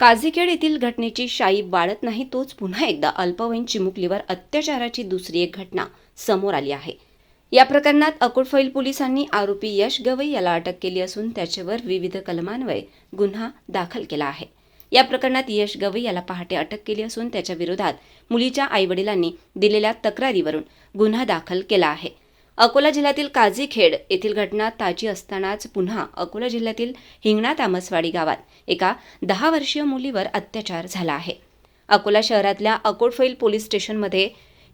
काझीखेड येथील घटनेची शाई बाळत नाही तोच पुन्हा एकदा अल्पवयीन चिमुकलीवर अत्याचाराची दुसरी एक घटना समोर आली आहे. या प्रकरणात अकोटफैल पोलिसांनी आरोपी यश गवई याला अटक केली असून त्याच्यावर विविध कलमान्वये गुन्हा दाखल केला आहे. या प्रकरणात यश गवई याला पहाटे अटक केली असून त्याच्या विरोधात मुलीच्या आईवडिलांनी दिलेल्या तक्रारीवरून गुन्हा दाखल केला आहे. अकोला जिल्ह्यातील काझीखेड येथील घटना ताजी असतानाच पुन्हा अकोला जिल्ह्यातील हिंगणा तामसवाडी गावात एका दहा वर्षीय मुलीवर अत्याचार झाला आहे. अकोला शहरातल्या अकोटफैल पोलीस स्टेशनमध्ये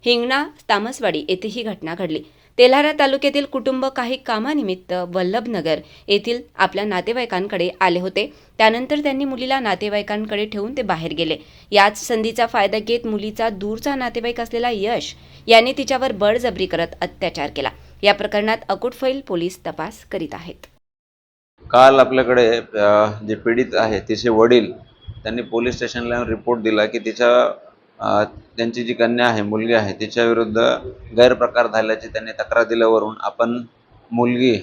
हिंगणा तामसवाडी येथे ही घटना घडली. तेल्हारा तालुक्यातील कुटुंब काही कामानिमित्त वल्लभनगर येथील आपल्या नातेवाईकांकडे आले होते. त्यानंतर त्यांनी मुलीला नातेवाईकांकडे ठेवून ते बाहेर गेले. याच संधीचा फायदा घेत मुलीचा दूरचा नातेवाईक असलेला यश याने तिच्यावर बळजबरी करत अत्याचार केला. या प्रकरणात अकोटफैल पोलीस तपास करीत आहेत. काल आपल्याकडे जे पीडित आहे तिचे वडील त्यांनी पोलीस स्टेशनला रिपोर्ट दिला की तिच्या त्यांची जी कन्या आहे मुलगी आहे तिच्याविरुद्ध गैरप्रकार झाल्याची त्यांनी तक्रार दिल्यावरून आपण मुलगी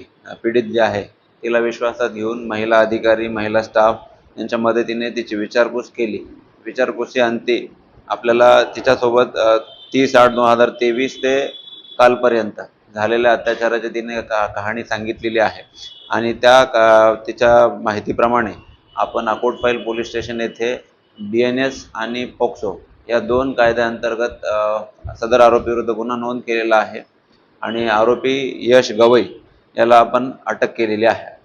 पीडित जी आहे तिला विश्वासात घेऊन महिला अधिकारी महिला स्टाफ यांच्या मदतीने तिची विचारपूस केली. विचारपूसी अंती आपल्याला तिच्यासोबत तीस आठ दोन हजार तेवीस ते कालपर्यंत झालेल्या अत्याचाराची तिने का कहाणी सांगितलेली आहे. आणि त्या का तिच्या माहितीप्रमाणे आपण अकोटफाईल पोलीस स्टेशन येथे डी एन एस आणि पोक्सो या दोन कायद्याअंतर्गत सदर आरोपीविरुद्ध गुन्हा नोंद केलेला आहे. आणि आरोपी यश गवई याला आपण अटक केलेली आहे.